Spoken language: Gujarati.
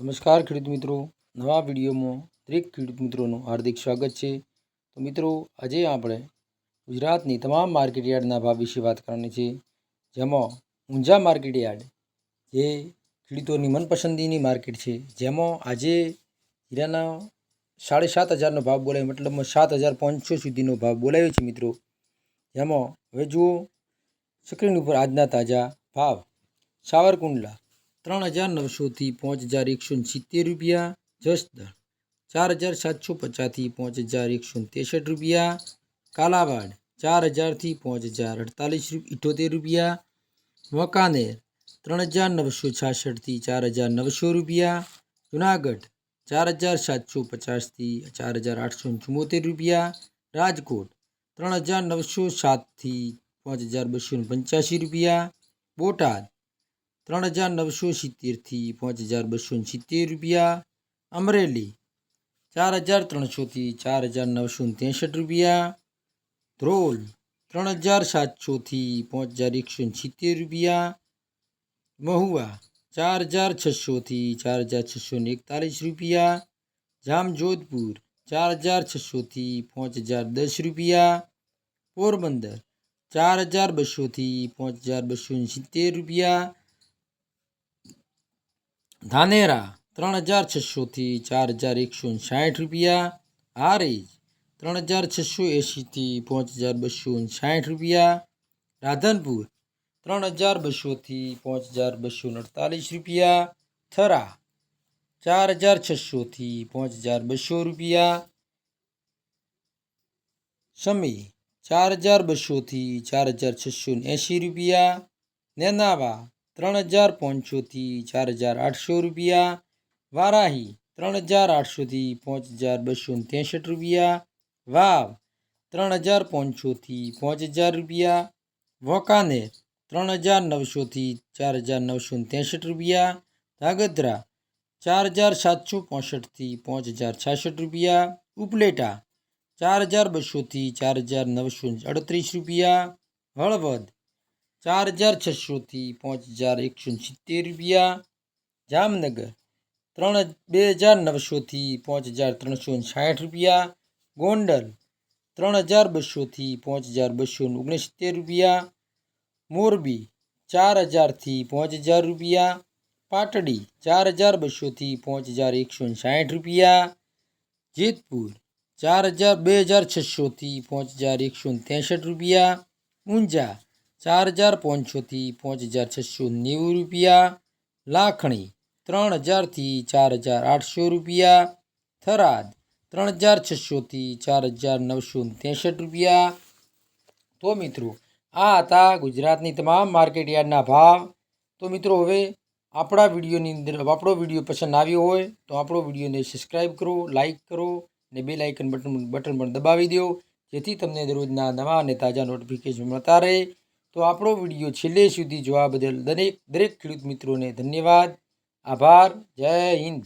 નમસ્કાર ખેડૂત મિત્રો. નવા વિડીયોમાં દરેક ખેડૂત મિત્રોનું હાર્દિક સ્વાગત છે. તો મિત્રો, આજે આપણે ગુજરાતની તમામ માર્કેટ યાર્ડના ભાવ વિશે વાત કરવાની છે. જેમાં ઊંઝા માર્કેટ યાર્ડ જે ખેડૂતોની મનપસંદીની માર્કેટ છે. જેમાં આજે હીરાના સાડી સાત હજારનો ભાવ બોલાયો, મતલબમાં સાત હજાર પાંચસો સુધીનો ભાવ બોલાયો છે મિત્રો. જેમાં હવે જુઓ, સ્ક્રીન ઉપર આજના તાજા ભાવ. સાવરકુંડલા ત્રણ હજાર નવસોથી પાંચ હજાર એકસો સિત્તેર રૂપિયા, જસદણ ચાર હજાર સાતસો પચાસથી પાંચ હજાર એકસો ત્રેસઠ રૂપિયા, કાલાવાડ ચાર હજારથી પાંચ હજાર અડતાલીસ ઇઠોતેર રૂપિયા, વકાનેર ત્રણ હજાર નવસો છાસઠથી ચાર હજાર નવસો રૂપિયા, જુનાગઢ ચાર હજાર સાતસો પચાસથી ચાર હજાર આઠસો ચુમ્મોતેર રૂપિયા, રાજકોટ ત્રણ હજાર નવસો સાતથી પાંચ હજાર બસો પંચ્યાસી રૂપિયા, બોટાદ ત્રણ હજાર નવસો સિત્તેરથી પાંચ હજાર બસો ને સિત્તેર રૂપિયા. અમરેલી, ચાર હજાર ત્રણસોથી ચાર હજાર નવસો ને ત્રેસઠ રૂપિયા. ધ્રોલ, ત્રણ હજાર સાતસોથી પાંચ હજાર એકસો ને સિત્તેર રૂપિયા. મહુવા, ચાર હજાર છસોથી ચાર હજાર છસો ને એકતાલીસ રૂપિયા. જામજોધપુર, ચાર હજાર છસોથી પાંચ હજાર દસ રૂપિયા. પોરબંદર, ચાર હજાર બસોથી પાંચ હજાર બસો ને સિત્તેર રૂપિયા. ધાનેરા ત્રણ હજાર છસોથી ચાર હજાર એકસો સાઠ રૂપિયા. હારીજ ત્રણ હજાર છસો એંશીથી પાંચ હજાર બસો સાઠ રૂપિયા. રાધનપુર ત્રણ હજાર બસોથી પાંચ હજાર બસો અડતાલીસ રૂપિયા. થરા ચાર હજાર છસોથી પાંચ હજાર બસો રૂપિયા. સમી ચાર હજાર બસોથી ચાર હજાર છસો એંશી રૂપિયા. નેનાવા ત્રણ હજાર પાંચસોથી ચાર હજાર આઠસો રૂપિયા. વારાહી ત્રણ હજાર આઠસોથી પાંચ હજાર બસો ત્રેસઠ રૂપિયા. વાવ ત્રણ હજાર પાંચસોથી પાંચ હજાર રૂપિયા. વોકાનેર ત્રણ હજાર નવસોથી ચાર હજાર નવસો ત્રેસઠ રૂપિયા. ધાગધ્રા ચાર હજાર સાતસો પોસઠથી પાંચ હજાર છાસઠ રૂપિયા. ઉપલેટા ચાર હજાર બસોથી ચાર હજાર નવસો અડત્રીસ રૂપિયા. હળવદ ચાર હજાર છસોથી પાંચ હજાર એકસો ને સિત્તેર રૂપિયા. જામનગર ત્રણ બે હજાર નવસોથી પાંચ હજાર ત્રણસો ને સાઠ રૂપિયા. ગોંડલ ત્રણ હજાર બસોથી પાંચ હજાર બસો ને ઓગણસિત્તેર રૂપિયા. મોરબી ચાર હજારથી પાંચ હજાર રૂપિયા. પાટડી ચાર હજાર બસોથી પાંચ હજાર એકસો ને સાઠ રૂપિયા. જેતપુર ચાર હજાર, બે હજાર છસોથી પાંચ હજાર એકસો ને ત્રેસઠ રૂપિયા. ઊંઝા ચાર હજાર પાંચસોથી પાંચ હજાર છસો નેવું રૂપિયા. લાખણી ત્રણ હજારથી ચાર હજાર આઠસો રૂપિયા. થરાદ ત્રણ હજાર છસોથી ચાર હજાર નવસો ને ત્રેસઠ રૂપિયા. તો મિત્રો, આ હતા ગુજરાતની તમામ માર્કેટ યાર્ડના ભાવ. તો મિત્રો, હવે આપણા વિડીયોની અંદર આપણો વીડિયો પસંદ આવ્યો હોય, તો આપણો વિડીયોને સબસ્ક્રાઈબ કરો લાઇક કરો અને બે લાઇકન બટન બટન પણ દબાવી દો, જેથી તમને દરરોજના નવા અને તાજા નોટિફિકેશન મળતા રહે. તો આપણો વીડિયો છેલ્લે સુધી જોવા બદલ દરેક દરેક ખેડૂત મિત્રોને ધન્યવાદ. આભાર. જય હિન્દ.